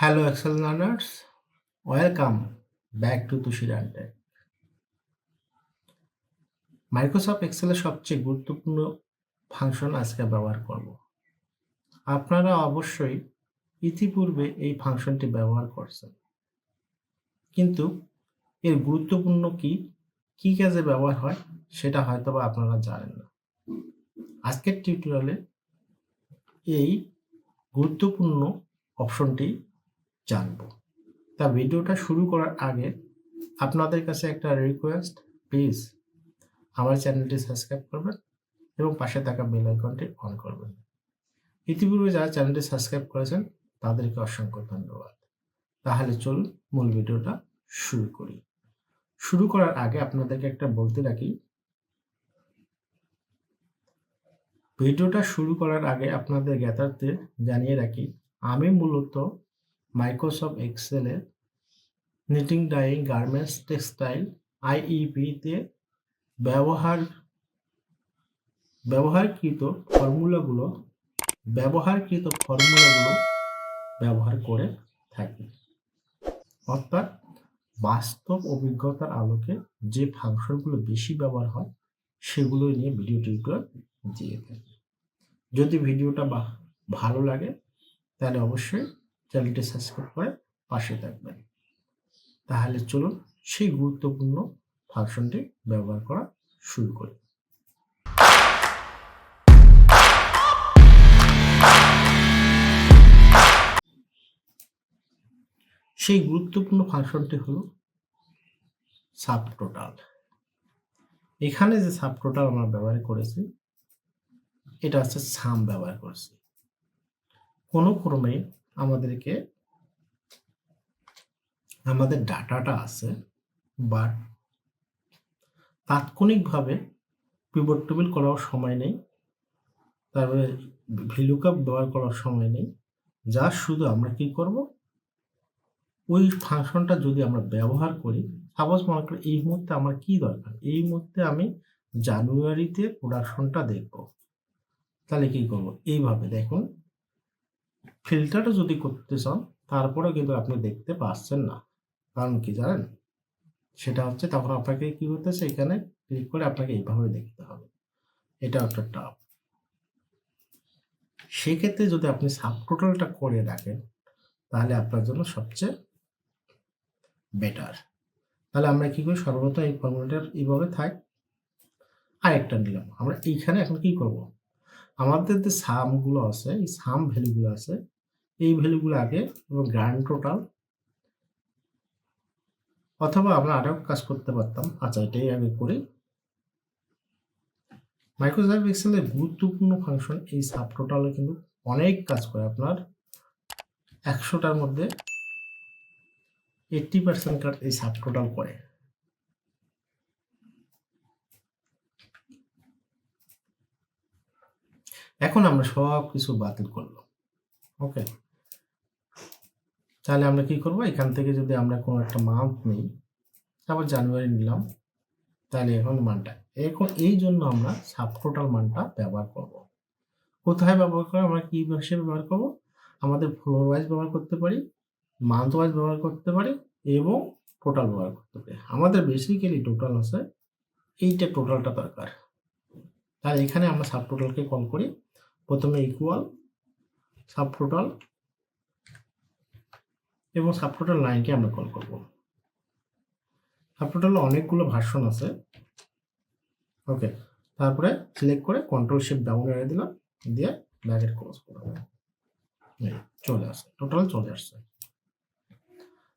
Hello Excel learners, welcome back to Tushiran Tech. Microsoft এক্সেলের সবচেয়ে গুরুত্বপূর্ণ function আজকে ব্যবহার করব। আপনারা অবশ্যই ইতিপূর্বে এই ফাংশনটি ব্যবহার করছেন। কিন্তু এর গুরুত্বপূর্ণ কি কি কাজে ব্যবহার হয় সেটা হয়তো বা আপনারা জানেন না। আজকের টিউটোরিয়ালে এই গুরুত্বপূর্ণ অপশনটি জানব। তা ভিডিওটা শুরু করার আগে আপনাদের কাছে একটা রিকোয়েস্ট প্লিজ আমার চ্যানেলটি সাবস্ক্রাইব করবেন এবং পাশে থাকা বেল আইকনটি অন করবেন। ইতিপূর্বে যারা চ্যানেলটি সাবস্ক্রাইব করেছেন, তাদেরকে অসংখ্য ধন্যবাদ। তাহলে চলুন মূল ভিডিওটা শুরু করি। শুরু করার আগে আপনাদেরকে একটা বলতে রাখি, ভিডিওটা শুরু করার আগে আপনাদের জ্ঞাতার্থে জানিয়ে রাখি, আমি মূলত মাইক্রোসফট এক্সেলের নিটিং ডাইং গার্মেন্টস টেক্সটাইল আইইপিতে ব্যবহার, ব্যবহারকৃত ফর্মুলাগুলো ব্যবহারকৃত ফর্মুলাগুলো ব্যবহার করে থাকি। অর্থাৎ বাস্তব অভিজ্ঞতার আলোকে যে ফাংশনগুলো বেশি ব্যবহার হয় সেগুলো নিয়ে ভিডিও দিয়ে থাকি। যদি ভিডিওটা ভালো লাগে, তাহলে অবশ্যই চ্যানেলটি সাবস্ক্রাইব করে পাশে থাকবেন। তাহলে চলুন সেই গুরুত্বপূর্ণ ফাংশনটি ব্যবহার করা শুরু করি। সেই গুরুত্বপূর্ণ ফাংশনটি হলো সাব টোটাল এখানে যে সাব টোটাল আমরা ব্যবহার করেছি, এটা হচ্ছে সাম ব্যবহার করেছি। কোনো ক্রমে আমাদেরকে, আমাদের ডাটাটা আছে বাট তাৎক্ষণিকভাবে পিভট টেবিল করার সময় নেই, তারপরে ভ্যালুকাপ ব্যবহার করার সময় নেই, যা শুধু আমরা কি করব? ওই ফাংশনটা যদি আমরা ব্যবহার করি সাপোজ মনে করি এই মুহূর্তে আমার কি দরকার? এই মুহূর্তে আমি জানুয়ারিতে প্রোডাকশনটা দেখব। তাহলে কি করব? এইভাবে দেখুন ফিল্টারটা যদি করতে চান তারপরে কিন্তু আপনি দেখতে পাচ্ছেন না। কারণ কি জানেন? সেটা হচ্ছে তখন আপনাকে কি হতেছে এখানে ক্লিক করে আপনাকে এইভাবে দেখতে হবে। এটা একটা টাপ সেক্ষেত্রে যদি আপনি সাব টোটালটা করে রাখেন, তাহলে আপনার জন্য সবচেয়ে বেটার তাহলে আমরা কি করি? সর্বপ্রথম এই ফর্মুলাটার এইভাবে থাক। আরেকটা নিলাম। আমরা এইখানে এখন কি করব? আমাদের যে সামগুলো আছে, এই সাম ভ্যালুগুলো আছে, এই ভ্যালুগুলো আগে এবং গ্র্যান্ড টোটাল অথবা আমরা আরও কাজ করতে পারতাম। আচ্ছা এটাই আগে করি। মাইক্রোসফট এক্সেলের গুরুত্বপূর্ণ ফাংশন এই সাব টোটালে কিন্তু অনেক কাজ করে। আপনার একশোটার মধ্যে এইটটি পার্সেন্ট কাজ এই সাব টোটাল করে। এখন আমরা সব কিছু বাতিল করলাম। ওকে তাহলে আমরা কি করব? এখান থেকে যদি আমরা কোনো একটা মান্থ নিই, তারপর জানুয়ারি নিলাম, তাহলে এখন মানটা, এখন এই জন্য আমরা সাব টোটাল মানটা ব্যবহার করব। কোথায় ব্যবহার করে আমরা কি হিসেবে ব্যবহার করব? আমাদের ফ্লোর ওয়াইজ ব্যবহার করতে পারি মান্থ ওয়াইজ ব্যবহার করতে পারি এবং টোটাল ব্যবহার করতে পারি। আমাদের বেসিক্যালি টোটাল আছে, এইটা টোটালটা দরকার। তাহলে এখানে আমরা সাব টোটালকে কল করি। প্রথমে ইকুয়াল সাব টোটাল এবং সাবটোটাল লাইনকে আমরা কল করব। সাবটোটাল অনেকগুলো ভার্সন আছে। ওকে তারপরে সিলেক্ট করে কন্ট্রোল শিফট ডাউন এড়ে দিলাম, দিয়ে ব্যাকেট ক্লোজ করে চলে আসে টোটাল চলে আসছে।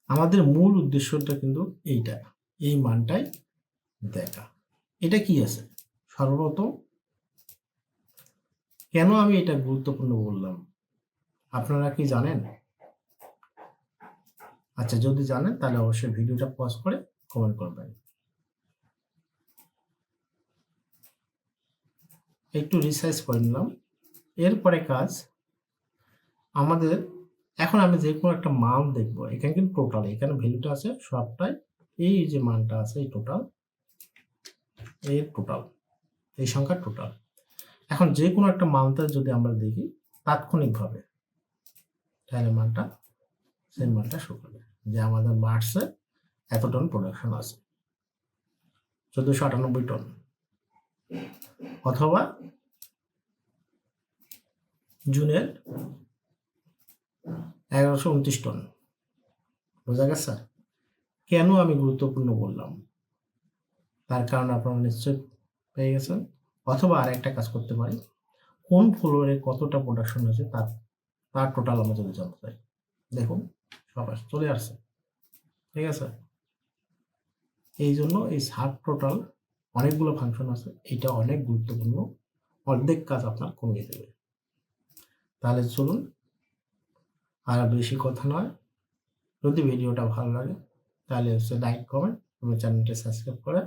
আমাদের মূল উদ্দেশ্যটা কিন্তু এইটা, এই মানটাই দেখা। এটা কি আছে? সর্বপ্রথম কেন আমি এটা গুরুত্বপূর্ণ বললাম? আপনারা কি জানেন? আচ্ছা যদি জানেন, তাহলে অবশ্যই ভিডিওটা পজ করে কমেন্ট করবেন। একটু রিসার্চ করে নিলাম। এরপরে কাজ, আমাদের, এখন আমি যে কোনো একটা মান দেখব। এখানে কিন্তু টোটাল এখানে ভ্যালুটা আছে সবটাই। এই যে মানটা আছে, এই টোটাল এই টোটাল এই সংখ্যার টোটাল এখন যে কোনো একটা মানটা যদি আমরা দেখি, তাৎক্ষণিকভাবে, তাহলে মানটা সেম মানটা শো করবে যে আমাদের মার্চে এত টন প্রোডাকশন আছে। চোদ্দোশো আটানব্বই টন অথবা জুনের এগারোশো উনত্রিশ টন বোঝা গেছে? কেন আমি গুরুত্বপূর্ণ বললাম? তার কারণ আপনারা নিশ্চয় পেয়ে গেছেন। অথবা আর একটা কাজ করতে পারি। কোন ফ্লোরে কতটা প্রোডাকশন হয়েছে তার তার টোটাল আমরা যদি জানতে চাই দেখুন, সব চলে আসছে। ঠিক আছে? এই জন্য এই সাব টোটাল অনেকগুলো ফাংশন আছে। এটা অনেক গুরুত্বপূর্ণ। অর্ধেক কাজ আপনার কমিয়ে দেবে তাহলে চলুন, আর বেশি কথা নয়। যদি ভিডিওটা ভালো লাগে, তাহলে হচ্ছে লাইক কমেন্ট এবং চ্যানেলটি সাবস্ক্রাইব করে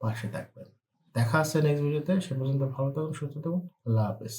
পাশে থাকবেন। দেখা আছে নেক্সট ভিডিওতে সে পর্যন্ত ভালো থাকুন সুস্থ থাকুন আল্লাহ হাফেজ।